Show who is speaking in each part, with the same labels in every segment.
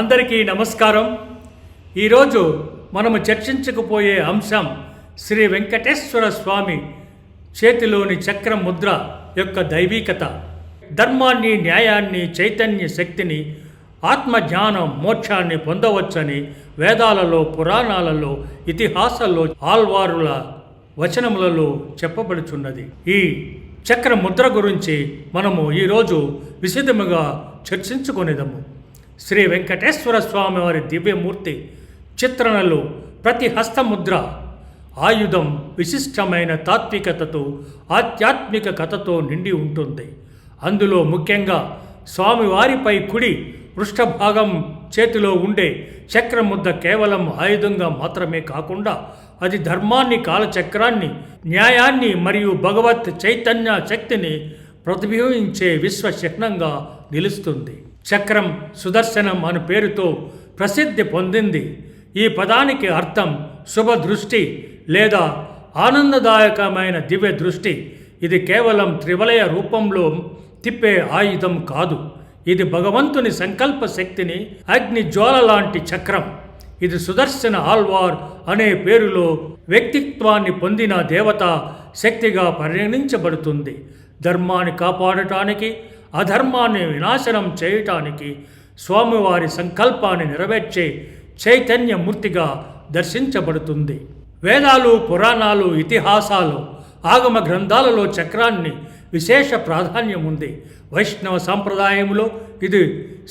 Speaker 1: అందరికీ నమస్కారం. ఈరోజు మనము చర్చించకపోయే అంశం శ్రీ వెంకటేశ్వర స్వామి చేతిలోని చక్ర ముద్ర యొక్క దైవీకత. ధర్మాన్ని న్యాయాన్ని చైతన్య శక్తిని ఆత్మజ్ఞానం మోక్షాన్ని పొందవచ్చని వేదాలలో పురాణాలలో ఇతిహాసాల్లో ఆల్వారుల వచనములలో చెప్పబడుచున్నది. ఈ చక్ర ముద్ర గురించి మనము ఈరోజు విశదముగా చర్చించుకునేదము. శ్రీ వెంకటేశ్వర స్వామి వారి దివ్యమూర్తి చిత్రణలో ప్రతి హస్తముద్ర ఆయుధం విశిష్టమైన తాత్వికతతో ఆధ్యాత్మిక కథతో నిండి ఉంటుంది. అందులో ముఖ్యంగా స్వామివారిపై కుడి పృష్ఠభాగం చేతిలో ఉండే చక్రముద్ద కేవలం ఆయుధంగా మాత్రమే కాకుండా అది ధర్మాన్ని కాలచక్రాన్ని న్యాయాన్ని మరియు భగవత్ చైతన్య శక్తిని ప్రతిబింబించే విశ్వశక్నంగా నిలుస్తుంది. చక్రం సుదర్శనం అనే పేరుతో ప్రసిద్ధి పొందింది. ఈ పదానికి అర్థం శుభ దృష్టి లేదా ఆనందదాయకమైన దివ్య దృష్టి. ఇది కేవలం త్రివలయ రూపంలో తిప్పే ఆయుధం కాదు. ఇది భగవంతుని సంకల్ప శక్తిని అగ్ని జ్వాల లాంటి చక్రం. ఇది సుదర్శన ఆల్వార్ అనే పేరులో వ్యక్తిత్వాన్ని పొందిన దేవత శక్తిగా పరిగణించబడుతుంది. ధర్మాన్ని కాపాడటానికి అధర్మాన్ని వినాశనం చేయటానికి స్వామివారి సంకల్పాన్ని నెరవేర్చే చైతన్యమూర్తిగా దర్శించబడుతుంది. వేదాలు పురాణాలు ఇతిహాసాలు ఆగమ గ్రంథాలలో చక్రాన్ని విశేష ప్రాధాన్యం ఉంది వైష్ణవ సాంప్రదాయంలో ఇది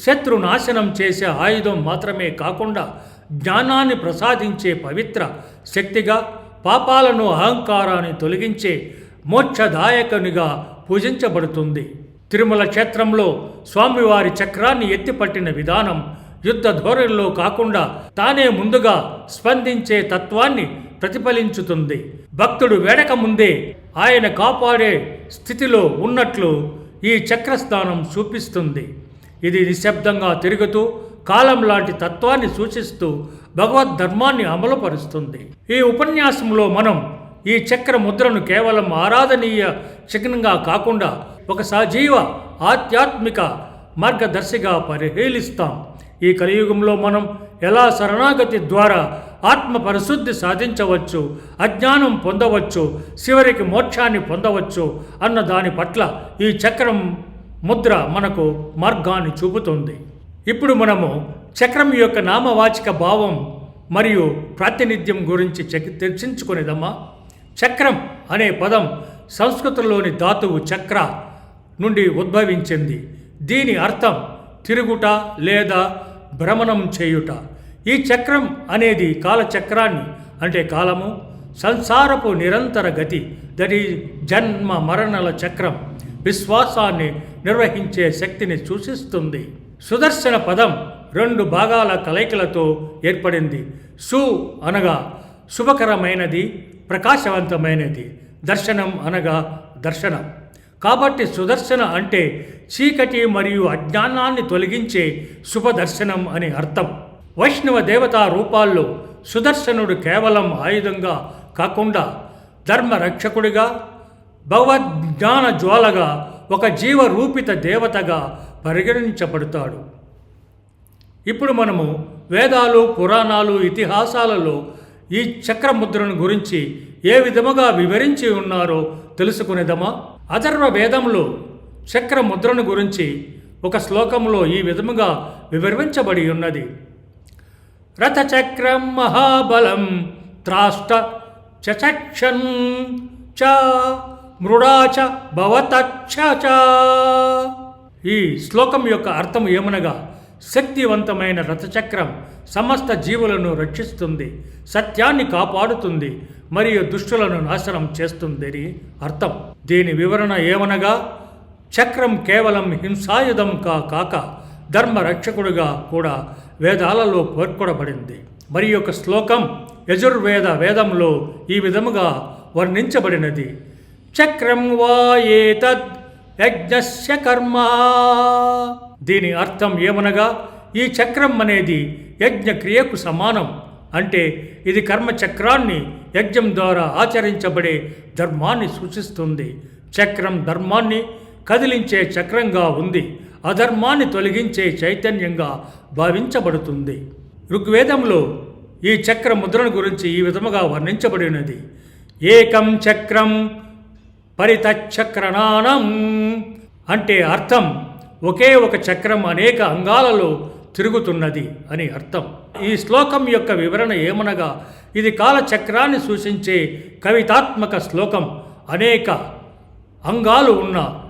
Speaker 1: శత్రు నాశనం చేసే ఆయుధం మాత్రమే కాకుండా జ్ఞానాన్ని ప్రసాదించే పవిత్ర శక్తిగా పాపాలను అహంకారాన్ని తొలగించే మోక్షదాయకునిగా పూజించబడుతుంది. తిరుమల క్షేత్రంలో స్వామివారి చక్రాన్ని ఎత్తిపట్టిన విధానం యుద్ధ ధోరణిలో కాకుండా తానే ముందుగా స్పందించే తత్వాన్ని ప్రతిఫలించుతుంది. భక్తుడు వేడక ముందే ఆయన కాపాడే స్థితిలో ఉన్నట్లు ఈ చక్రస్థానం చూపిస్తుంది. ఇది నిశ్శబ్దంగా తిరుగుతూ కాలం లాంటి తత్వాన్ని సూచిస్తూ భగవద్ ధర్మాన్ని అమలుపరుస్తుంది. ఈ ఉపన్యాసంలో మనం ఈ చక్ర ముద్రను కేవలం ఆరాధనీయ చిహ్నంగా కాకుండా ఒక సజీవ ఆధ్యాత్మిక మార్గదర్శిగా పరిశీలిస్తాం ఈ కలియుగంలో మనం ఎలా శరణాగతి ద్వారా ఆత్మ పరిశుద్ధి సాధించవచ్చు అజ్ఞానం పొందవచ్చు చివరికి మోక్షాన్ని పొందవచ్చు అన్న దాని పట్ల ఈ చక్రం ముద్ర మనకు మార్గాన్ని చూపుతుంది. ఇప్పుడు మనము చక్రం యొక్క నామవాచక భావం మరియు ప్రాతినిధ్యం గురించి చర్చించుకునేదమ్మా. చక్రం అనే పదం సంస్కృతంలోని ధాతువు చక్ర. నుండి ఉద్భవించింది. దీని అర్థం తిరుగుట లేదా భ్రమణం చేయుట. ఈ చక్రం అనేది కాలచక్రాన్ని అంటే కాలము సంసారపు నిరంతర గతి దట్ ఈ జన్మ మరణల చక్రం విశ్వాసాన్ని నిర్వహించే శక్తిని సూచిస్తుంది. సుదర్శన పదం రెండు భాగాల కలయికలతో ఏర్పడింది. సు అనగా శుభకరమైనది ప్రకాశవంతమైనది. దర్శనం అనగా దర్శనం. కాబట్టి సుదర్శన అంటే చీకటి మరియు అజ్ఞానాన్ని తొలగించే శుభదర్శనం అని అర్థం. వైష్ణవ దేవతా రూపాల్లో సుదర్శనుడు కేవలం ఆయుధంగా కాకుండా ధర్మ రక్షకుడిగా భగవద్జ్ఞాన జ్వాలగా ఒక జీవరూపిత దేవతగా పరిగణించబడతాడు. ఇప్పుడు మనము వేదాలు పురాణాలు ఇతిహాసాలలో ఈ చక్రముద్రను గురించి ఏ విధముగా వివరించి ఉన్నారో తెలుసుకునేదమా? అథర్వ వేదంలో చక్ర ముద్రను గురించి ఒక శ్లోకంలో ఈ విధముగా వివరించబడి ఉన్నది రథచక్రం మహాబలం త్రాష్ట చచక్షన్ చ మృడాచ భవతచ్చ చ. ఈ శ్లోకం యొక్క అర్థం ఏమనగా శక్తివంతమైన రథచక్రం సమస్త జీవులను రక్షిస్తుంది సత్యాన్ని కాపాడుతుంది మరియు దుష్టులను నాశనం చేస్తుందని అర్థం. దీని వివరణ ఏమనగా చక్రం కేవలం హింసాయుధం కా కాక ధర్మ రక్షకుడుగా కూడా వేదాలలో పేర్కొనబడింది. మరి యొక్క శ్లోకం యజుర్వేద వేదంలో ఈ విధముగా వర్ణించబడినది. చక్రం వా ఏతద్ యజ్ఞస్య కర్మ. దీని అర్థం ఏమనగా ఈ చక్రం అనేది యజ్ఞ క్రియకు సమానం. అంటే ఇది కర్మచక్రాన్ని యజ్ఞం ద్వారా ఆచరించబడే ధర్మాన్ని సూచిస్తుంది. చక్రం ధర్మాన్ని కదిలించే చక్రంగా ఉంది. అధర్మాన్ని తొలగించే చైతన్యంగా భావించబడుతుంది. ఋగ్వేదంలో ఈ చక్ర ముద్రను గురించి ఈ విధముగా వర్ణించబడినది. ఏకం చక్రం పరితచక్రణానం అంటే అర్థం ఒకే ఒక చక్రం అనేక అంగాలలో తిరుగుతున్నది అని అర్థం. ఈ శ్లోకం యొక్క వివరణ ఏమనగా ఇది కాలచక్రాన్ని సూచించే కవితాత్మక శ్లోకం. అనేక అంగాలు ఉన్న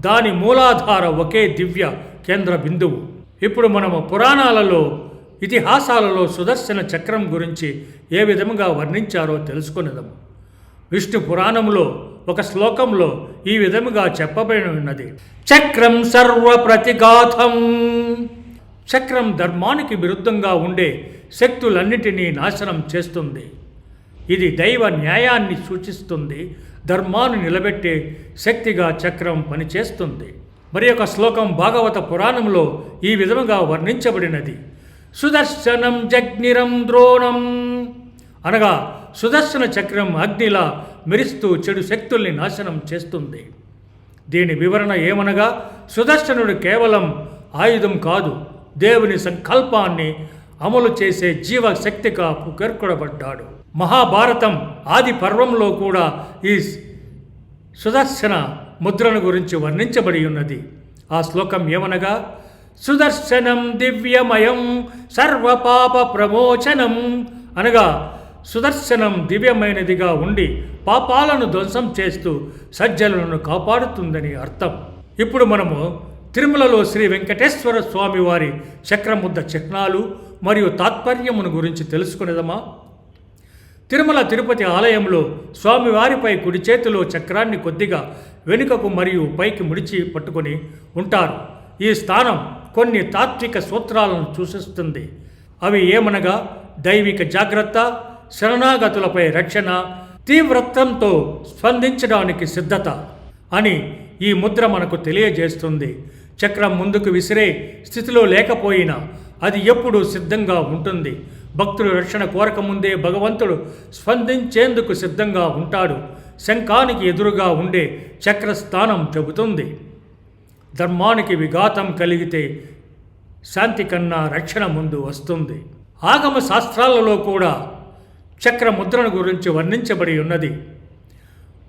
Speaker 1: దాని మూలాధార ఒకే దివ్య కేంద్ర బిందువు. ఇప్పుడు మనము పురాణాలలో ఇతిహాసాలలో సుదర్శన చక్రం గురించి ఏ విధముగా వర్ణించారో తెలుసుకునేదాము విష్ణు పురాణంలో ఒక శ్లోకంలో ఈ విధముగా చెప్పబడి ఉన్నది చక్రం సర్వ ప్రతిఘాతం చక్రం ధర్మానికి విరుద్ధంగా ఉండే శక్తులన్నిటినీ నాశనం చేస్తుంది. ఇది దైవ న్యాయాన్ని సూచిస్తుంది. ధర్మాన్ని నిలబెట్టే శక్తిగా చక్రం పనిచేస్తుంది. మరి ఒక శ్లోకం భాగవత పురాణంలో ఈ విధముగా వర్ణించబడినది. సుదర్శనం జగ్నిరం ద్రోణం అనగా సుదర్శన చక్రం అగ్నిలా మెరుస్తూ చెడు శక్తుల్ని నాశనం చేస్తుంది. దీని వివరణ ఏమనగా సుదర్శనుడు కేవలం ఆయుధం కాదు దేవుని సంకల్పాన్ని అమలు చేసే జీవశక్తిగా పేర్కొనబడ్డాడు. మహాభారతం ఆది పర్వంలో కూడా ఈ సుదర్శన ముద్రను గురించి వర్ణించబడి ఉన్నది. ఆ శ్లోకం ఏమనగా సుదర్శనం దివ్యమయం సర్వపాప ప్రమోచనం అనగా సుదర్శనం దివ్యమైనదిగా ఉండి పాపాలను ధ్వంసం చేస్తూ సజ్జలను కాపాడుతుందని అర్థం. ఇప్పుడు మనము తిరుమలలో శ్రీ వెంకటేశ్వర స్వామి వారి చక్రముద్ద చిహ్నాలు మరియు తాత్పర్యమును గురించి తెలుసుకునేదమా? తిరుమల తిరుపతి ఆలయంలో స్వామివారిపై కుడి చేతిలో చక్రాన్ని కొద్దిగా వెనుకకు మరియు పైకి ముడిచి పట్టుకొని ఉంటారు. ఈ స్థానం కొన్ని తాత్విక సూత్రాలను సూచిస్తుంది. అవి ఏమనగా దైవిక జాగ్రత్త శరణాగతులపై రక్షణ తీవ్రత్వంతో స్పందించడానికి సిద్ధత అని ఈ ముద్ర మనకు తెలియజేస్తుంది. చక్రం ముందుకు విసిరే స్థితిలో లేకపోయినా అది ఎప్పుడూ సిద్ధంగా ఉంటుంది. భక్తులు రక్షణ కోరకముందే భగవంతుడు స్పందించేందుకు సిద్ధంగా ఉంటాడు. శంఖానికి ఎదురుగా ఉండే చక్రస్థానం చెబుతుంది. ధర్మానికి విఘాతం కలిగితే శాంతి కన్నా రక్షణ ముందు వస్తుంది. ఆగమ శాస్త్రాలలో కూడా చక్ర ముద్రను గురించి వర్ణించబడి ఉన్నది.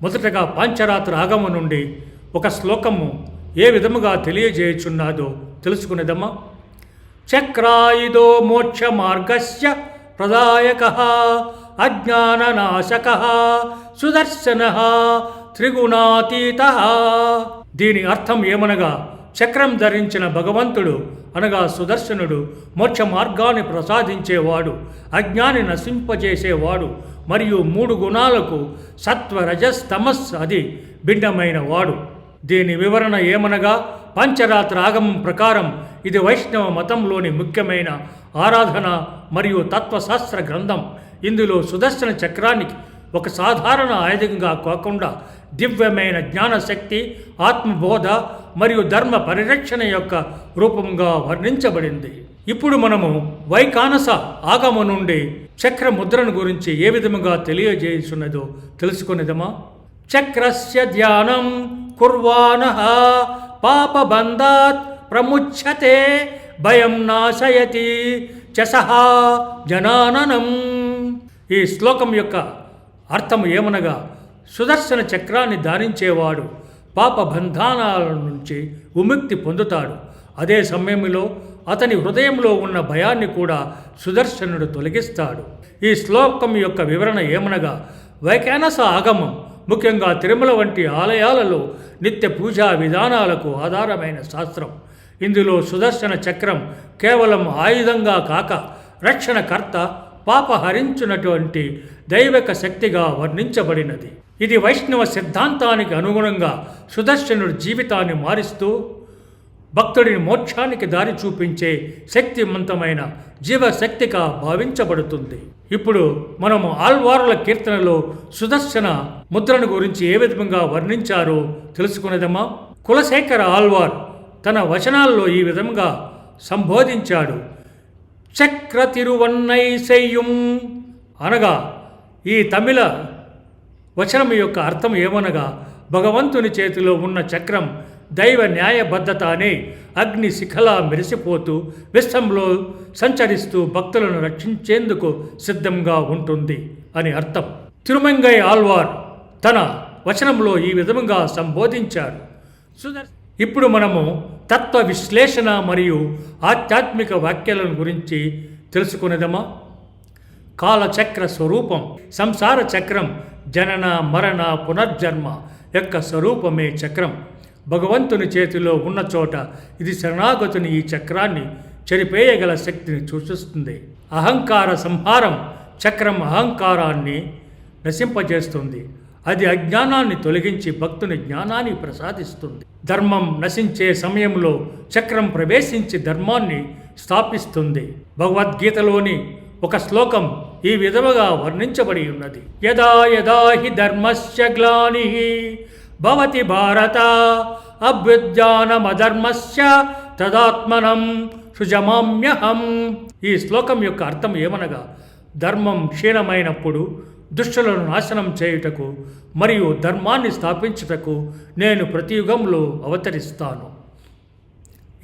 Speaker 1: మొదటగా పాంచరాత్ర ఆగమ నుండి ఒక శ్లోకము ఏ విధముగా తెలియజేయుచున్నాదో తెలుసుకునేదమ్మా. చక్రాయుధో మోక్ష మార్గస్య ప్రదాయక అజ్ఞాననాశక సుదర్శన త్రిగుణాతీత. దీని అర్థం ఏమనగా చక్రం ధరించిన భగవంతుడు అనగా సుదర్శనుడు మోక్ష మార్గాన్ని ప్రసాదించేవాడు అజ్ఞాని నశింపజేసేవాడు మరియు మూడు గుణాలకు సత్వ రజస్ తమస్ అది భిన్నమైన వాడు దీని వివరణ ఏమనగా పంచరాత్ర ఆగమం ప్రకారం ఇది వైష్ణవ మతంలోని ముఖ్యమైన ఆరాధన మరియు తత్వశాస్త్ర గ్రంథం. ఇందులో సుదర్శన చక్రానికి ఒక సాధారణ ఆయుధంగా కాకుండా దివ్యమైన జ్ఞానశక్తి ఆత్మబోధ మరియు ధర్మ పరిరక్షణ యొక్క రూపంగా వర్ణించబడింది. ఇప్పుడు మనము వైకానస ఆగమ నుండి చక్ర ముద్రను గురించి ఏ విధముగా తెలియజేస్తున్నదో తెలుసుకునేదమా? చక్రస్య ధ్యానం కుర్వాణ పాపబంధాత్ ప్రముచ్యతే భయం నాశయతి చసహ జనాననం. ఈ శ్లోకం యొక్క అర్థం ఏమనగా సుదర్శన చక్రాన్ని ధారించేవాడు పాప బంధానాల నుంచి విముక్తి పొందుతాడు. అదే సమయంలో అతని హృదయంలో ఉన్న భయాన్ని కూడా సుదర్శనుడు తొలగిస్తాడు. ఈ శ్లోకం యొక్క వివరణ ఏమనగా వైకానస ఆగమం ముఖ్యంగా తిరుమల వంటి ఆలయాలలో నిత్య పూజా విధానాలకు ఆధారమైన శాస్త్రం. ఇందులో సుదర్శన చక్రం కేవలం ఆయుధంగా కాక రక్షణకర్త పాప హరించినటువంటి దైవిక శక్తిగా వర్ణించబడినది. ఇది వైష్ణవ సిద్ధాంతానికి అనుగుణంగా సుదర్శనుడి జీవితాన్ని మారుస్తూ భక్తుడిని మోక్షానికి దారి చూపించే శక్తివంతమైన జీవశక్తిగా భావించబడుతుంది. ఇప్పుడు మనము ఆల్వారుల కీర్తనలో సుదర్శన ముద్రను గురించి ఏ విధంగా వర్ణించారో తెలుసుకునేదమ్మా. కులశేఖర ఆల్వార్ తన వచనాల్లో ఈ విధంగా సంబోధించాడు. చక్ర తిరువన్నై అనగా ఈ తమిళ వచనం యొక్క అర్థం ఏమనగా భగవంతుని చేతిలో ఉన్న చక్రం దైవ న్యాయబద్ధత అనే అగ్ని శిఖలా మెరిసిపోతూ విశ్వంలో సంచరిస్తూ భక్తులను రక్షించేందుకు సిద్ధంగా ఉంటుంది అని అర్థం. తిరుమంగై ఆల్వార్ తన వచనంలో ఈ విధముగా సంబోధించాడు సుదర్ ఇప్పుడు మనము తత్వ విశ్లేషణ మరియు ఆధ్యాత్మిక వాక్యాలను గురించి తెలుసుకునేదమా? కాలచక్ర స్వరూపం సంసార చక్రం జనన మరణ పునర్జన్మ యొక్క స్వరూపమే చక్రం. భగవంతుని చేతిలో ఉన్న చోట ఇది శరణాగతుని ఈ చక్రాన్ని చెరిపేయగల శక్తిని సూచిస్తుంది అహంకార సంహారం చక్రం అహంకారాన్ని నశింపజేస్తుంది. అది అజ్ఞానాన్ని తొలగించి భక్తుని జ్ఞానాన్ని ప్రసాదిస్తుంది. ధర్మం నశించే సమయంలో చక్రం ప్రవేశించి ధర్మాన్ని స్థాపిస్తుంది. భగవద్గీతలోని ఒక శ్లోకం ఈ విధముగా వర్ణించబడి ఉన్నది. యదా యదా హి ధర్మస్య గ్లాని భవతి భారత అభ్యుజ్ఞానమధర్మస్య తదాత్మనం సుజమామ్యహం. ఈ శ్లోకం యొక్క అర్థం ఏమనగా ధర్మం క్షీణమైనప్పుడు దుష్టులను నాశనం చేయుటకు మరియు ధర్మాన్ని స్థాపించుటకు నేను ప్రతి యుగంలో అవతరిస్తాను.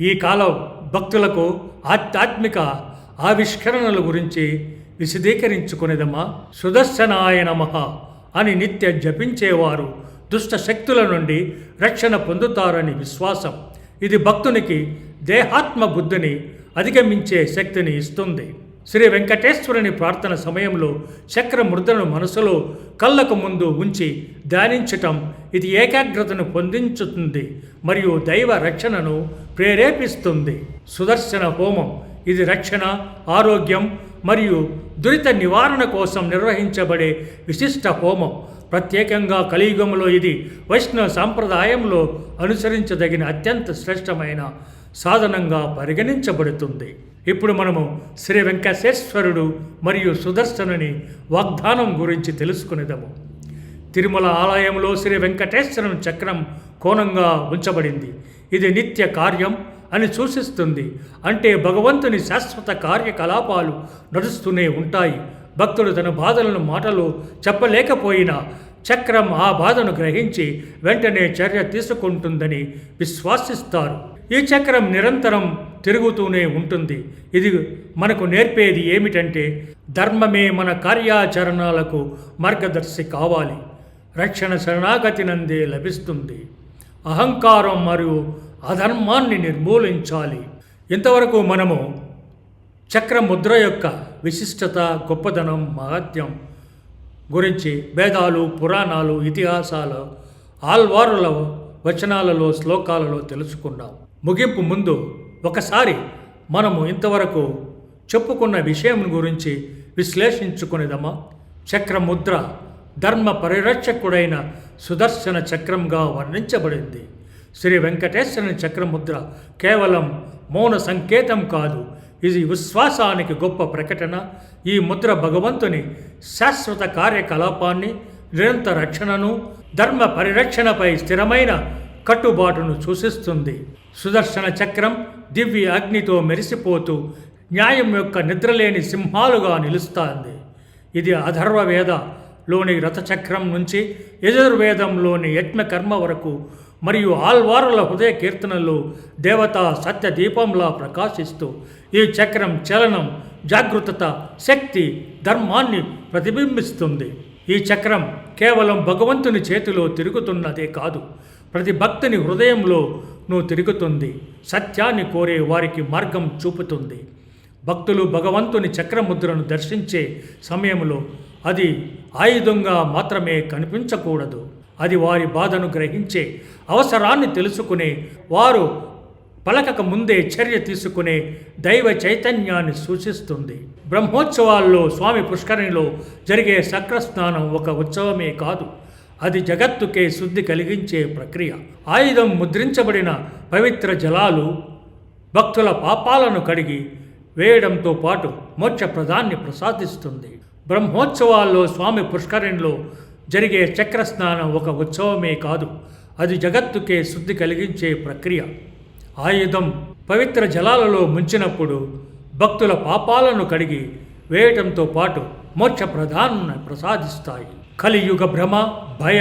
Speaker 1: ఈ కాలం భక్తులకు ఆధ్యాత్మిక ఆవిష్కరణల గురించి విశదీకరించుకునేదమ్మా. సుదర్శనాయ నమః అని నిత్య జపించేవారు దుష్ట శక్తుల నుండి రక్షణ పొందుతారని విశ్వాసం. ఇది భక్తునికి దేహాత్మ బుద్ధిని అధిగమించే శక్తిని ఇస్తుంది. శ్రీ వెంకటేశ్వరుని ప్రార్థన సమయంలో చక్రముద్రను మనసులో కళ్ళకు ముందు ఉంచి ధ్యానించటం ఇది ఏకాగ్రతను పొందించుతుంది మరియు దైవ రక్షణను ప్రేరేపిస్తుంది. సుదర్శన హోమం ఇది రక్షణ ఆరోగ్యం మరియు దురిత నివారణ కోసం నిర్వహించబడే విశిష్ట హోమం. ప్రత్యేకంగా కలియుగంలో ఇది వైష్ణవ సాంప్రదాయంలో అనుసరించదగిన అత్యంత శ్రేష్టమైన సాధనంగా పరిగణించబడుతుంది. ఇప్పుడు మనము శ్రీ వెంకటేశ్వరుడు మరియు సుదర్శనుని వాగ్దానం గురించి తెలుసుకునేదము. తిరుమల ఆలయంలో శ్రీ వెంకటేశ్వరం చక్రం కోణంగా ఉంచబడింది. ఇది నిత్య కార్యం అని సూచిస్తుంది. అంటే భగవంతుని శాశ్వత కార్యకలాపాలు నడుస్తూనే ఉంటాయి. భక్తుడు తన బాధలను మాటలు చెప్పలేకపోయినా చక్రం ఆ బాధను గ్రహించి వెంటనే చర్య తీసుకుంటుందని విశ్వాసిస్తారు. ఈ చక్రం నిరంతరం తిరుగుతూనే ఉంటుంది. ఇది మనకు నేర్పేది ఏమిటంటే ధర్మమే మన కార్యాచరణలకు మార్గదర్శి కావాలి. రక్షణ శరణాగతి నందే లభిస్తుంది. అహంకారం మరియు అధర్మాన్ని నిర్మూలించాలి. ఇంతవరకు మనము చక్రముద్ర యొక్క విశిష్టత గొప్పదనం మహత్యం గురించి వేదాలు పురాణాలు ఇతిహాసాలు ఆల్వారుల వచనాలలో శ్లోకాలలో తెలుసుకున్నాం. ముగింపు ముందు ఒకసారి మనము ఇంతవరకు చెప్పుకున్న విషయం గురించి విశ్లేషించుకునేదమా చక్రముద్ర ధర్మ పరిరక్షకుడైన సుదర్శన చక్రంగా వర్ణించబడింది. శ్రీ వెంకటేశ్వరుని చక్రముద్ర కేవలం మౌన సంకేతం కాదు. ఇది విశ్వాసానికి గొప్ప ప్రకటన. ఈ ముద్ర భగవంతుని శాశ్వత కార్యకలాపాన్ని నిరంతర రక్షణను ధర్మ పరిరక్షణపై స్థిరమైన కట్టుబాటును సూచిస్తుంది. సుదర్శన చక్రం దివ్య అగ్నితో మెరిసిపోతూ న్యాయం యొక్క నిద్రలేని సింహాలుగా నిలుస్తుంది. ఇది అధర్వవేదలోని రథచక్రం నుంచి యజుర్వేదంలోని యజ్ఞకర్మ వరకు మరియు ఆల్వారుల హృదయ కీర్తనలు దేవతా సత్య దీపంలా ప్రకాశిస్తూ ఈ చక్రం చలనం జాగృతత శక్తి ధర్మాన్ని ప్రతిబింబిస్తుంది. ఈ చక్రం కేవలం భగవంతుని చేతిలో తిరుగుతున్నదే కాదు ప్రతి భక్తుని హృదయంలో నువ్వు తిరుగుతుంది సత్యాన్ని కోరే వారికి మార్గం చూపుతుంది. భక్తులు భగవంతుని చక్రముద్రను దర్శించే సమయంలో అది ఆయుధంగా మాత్రమే కనిపించకూడదు. అది వారి బాధను గ్రహించే అవసరాన్ని తెలుసుకునే వారు పలకక ముందే చర్య తీసుకునే దైవ చైతన్యాన్ని సూచిస్తుంది. బ్రహ్మోత్సవాల్లో స్వామి పుష్కరిణిలో జరిగే సక్రస్నానం ఒక ఉత్సవమే కాదు. అది జగత్తుకే శుద్ధి కలిగించే ప్రక్రియ. ఆయుధం ముద్రించబడిన పవిత్ర జలాలు భక్తుల పాపాలను కడిగి వేయడంతో పాటు మోక్ష ప్రదాన్ని ప్రసాదిస్తుంది. బ్రహ్మోత్సవాల్లో స్వామి పుష్కరిణిలో జరిగే చక్రస్నానం ఒక ఉత్సవమే కాదు. అది జగత్తుకే శుద్ధి కలిగించే ప్రక్రియ. ఆయుధం పవిత్ర జలాలలో ముంచినప్పుడు భక్తుల పాపాలను కడిగి వేయటంతో పాటు మోక్ష ప్రధాన ప్రసాదిస్తాయి. కలియుగ భ్రమ భయ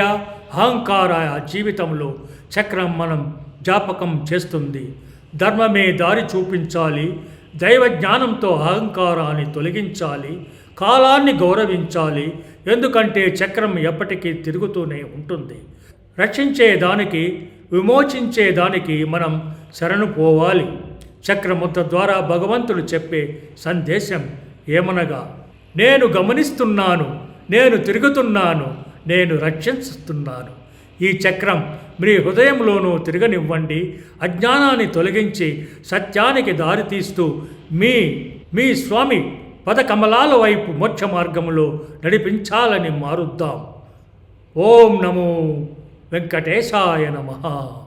Speaker 2: అహంకార జీవితంలో చక్రం మనం జ్ఞాపకం చేస్తుంది. ధర్మమే దారి చూపించాలి. దైవ జ్ఞానంతో అహంకారాన్ని తొలగించాలి. కాలాన్ని గౌరవించాలి. ఎందుకంటే చక్రం ఎప్పటికీ తిరుగుతూనే ఉంటుంది. రక్షించేదానికి విమోచించేదానికి మనం శరణు పోవాలి. చక్రముద్ర ద్వారా భగవంతుడు చెప్పే సందేశం ఏమనగా నేను గమనిస్తున్నాను నేను తిరుగుతున్నాను నేను రక్షిస్తున్నాను. ఈ చక్రం మీ హృదయంలోనూ తిరగనివ్వండి. అజ్ఞానాన్ని తొలగించి సత్యానికి దారితీస్తూ మీ మీ స్వామి పదకమలాల వైపు మోక్ష మార్గంలో నడిపించాలని మారుద్దాం. ఓం నమో వెంకటేశాయ నమః.